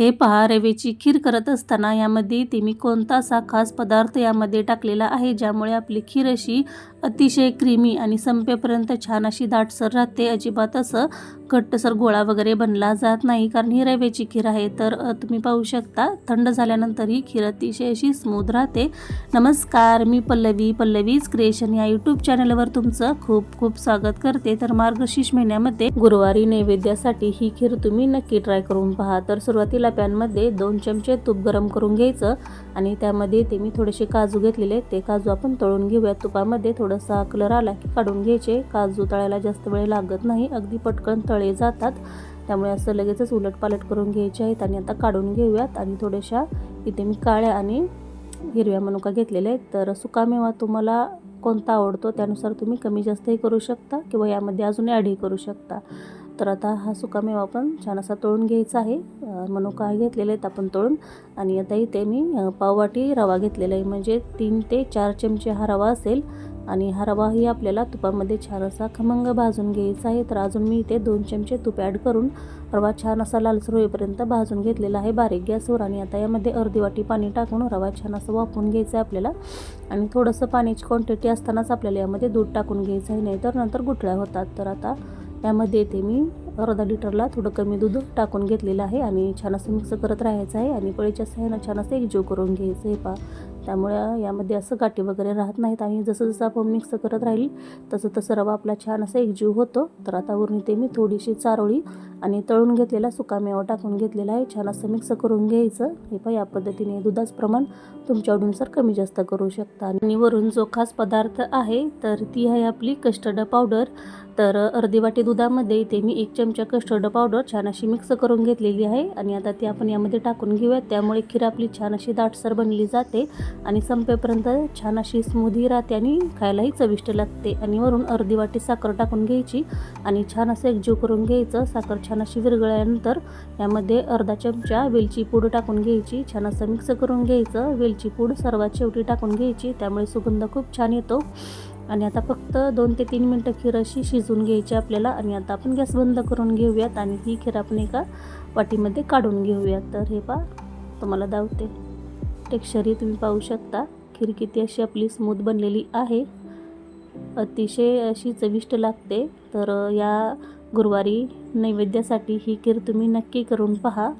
हे पहा रवेची खीर करत असताना यामध्ये ते मी कोणता असा खास पदार्थ यामध्ये टाकलेला आहे ज्यामुळे आपली खीर अशी अतिशय क्रीमी आणि संपेपर्यंत छान अशी दाटसर राहते. अजिबात असं घट्टसर गोळा वगैरे बनला जात नाही. कारण ही रव्याची खीर आहे तर तुम्ही पाहू शकता थंड झाल्यानंतर ही खीर अतिशय अशी स्मूथ राहते. नमस्कार मी पल्लवी पल्लवीज क्रिएशन या यूट्यूब चॅनलवर तुमचं खूप खूप स्वागत करते. तर मार्गशीर्ष महिन्यामध्ये गुरुवारी नैवेद्यासाठी ही खीर तुम्ही नक्की ट्राय करून पहा. तर सुरुवातीला पॅनमध्ये दोन चमचे तूप गरम करून घ्यायचं आणि त्यामध्ये ते मी थोडेसे काजू घेतलेले ते काजू आपण तळून घेऊया. तुपामध्ये थोडासा कलर आला की काढून घ्यायचे. काजू तळायला जास्त वेळ लागत नाही. अगदी पटकन तळे जातात. त्यामुळे असं लगेचच उलटपालट करून घ्यायचे आहेत आणि आता काढून घेऊयात. आणि थोड्याशा इथे मी काळ्या आणि हिरव्या मनुका घेतलेल्या आहेत. तर सुकामेवा तुम्हाला कोणता आवडतो त्यानुसार तुम्ही कमी जास्तही करू शकता किंवा यामध्ये अजून ॲडही करू शकता. तर आता हा सुकामेवा पण छान असा तळून घ्यायचा आहे. मनुका घेतलेले आहेत आपण तळून. आणि आता इथे मी पाववाटी रवा घेतलेला आहे. म्हणजे तीन ते चार चमचे हा रवा असेल. आणि हा रवाही आपल्याला तुपामध्ये छान असा खमंग भाजून घ्यायचा आहे. तर अजून मी इथे दोन चमचे तूप ॲड करून रवा छान असा लालसर होईपर्यंत भाजून घेतलेला आहे बारीक गॅसवर. आणि आता यामध्ये अर्धी वाटी पाणी टाकून रवा छान असं वाफून घ्यायचा आहे आपल्याला. आणि थोडंसं पाण्याची क्वांटिटी असतानाच आपल्याला यामध्ये दूध टाकून घ्यायचं आहे. नाही तर नंतर गुठळ्या होतात. तर आता यामध्ये ते मी अर्धा लिटरला थोडं कमी दूध टाकून घेतलेलं आहे आणि छान असं मिक्स करत राहायचं आहे आणि पळीच्या सहाय्यानं छान असं एकजीव करून घ्यायचं आहे. पा त्यामुळे यामध्ये असं गाठी वगैरे राहत नाहीत आणि जसं जसं आपण मिक्स करत राहील तसं तसं रवा आपला छान असा एकजीव होतो. तर आता वरून ते मी थोडीशी चारोळी आणि तळून घेतलेला सुकामेवा टाकून घेतलेला आहे. छान असं मिक्स करून घ्यायचं. हे पण या पद्धतीने दुधाचं प्रमाण तुमच्या आवडीनुसार कमी जास्त करू शकता. आणि वरून जो खास पदार्थ आहे तर ती आहे आपली कस्टर्ड पावडर तर अर्धी वाटी दुधामध्ये ते मी एक चमचा कस्टर्ड पावडर छान अशी मिक्स करून घेतलेली आहे. आणि आता ती आपण यामध्ये टाकून घेऊयात. त्यामुळे खीर आपली छान अशी दाटसर बनली जाते. आणि संपेपर्यंत छान अशी स्मूदी राहते आणि खायलाही चविष्ट लागते. आणि वरून अर्धी वाटी साखर टाकून घ्यायची आणि छान असं एकजीव करून घ्यायचं. साखर छान अशी विरघळल्यानंतर यामध्ये अर्धा चमचा वेलची पूड टाकून घ्यायची. छान असं मिक्स करून घ्यायचं. वेलची पूड सर्वात शेवटी टाकून घ्यायची. त्यामुळे सुगंध खूप छान येतो. आणि आता फक्त दोन ते तीन मिनटं खीर अशी शिजवून घ्यायची आपल्याला. आणि आता आपण गॅस बंद करून घेऊयात आणि ही खीर आपण एका वाटीमध्ये काढून घेऊयात. तर हे पा तुम्हाला दावते. टेक्स्चरही तुम्ही पाहू शकता. खीर किती अशी आपली स्मूथ बनलेली आहे. अतिशय अशी चविष्ट लागते. तर या गुरुवारी नैवेद्यासाठी ही खीर तुम्ही नक्की करून पहा.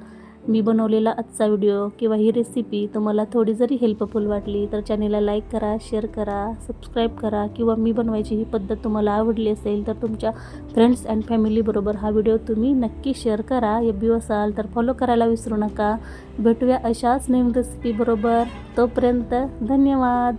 मी बनवलेला आजचा व्हिडिओ किंवा ही रेसिपी तुम्हाला थोडी जरी हेल्पफुल वाटली तर चॅनेलला लाईक करा शेअर करा सबस्क्राईब करा किंवा मी बनवायची ही पद्धत तुम्हाला आवडली असेल तर तुमच्या फ्रेंड्स अँड फॅमिलीबरोबर हा व्हिडिओ तुम्ही नक्की शेअर करा. एफ बी असाल तर फॉलो करायला विसरू नका. भेटूया अशाच नवीन रेसिपीबरोबर तोपर्यंत धन्यवाद.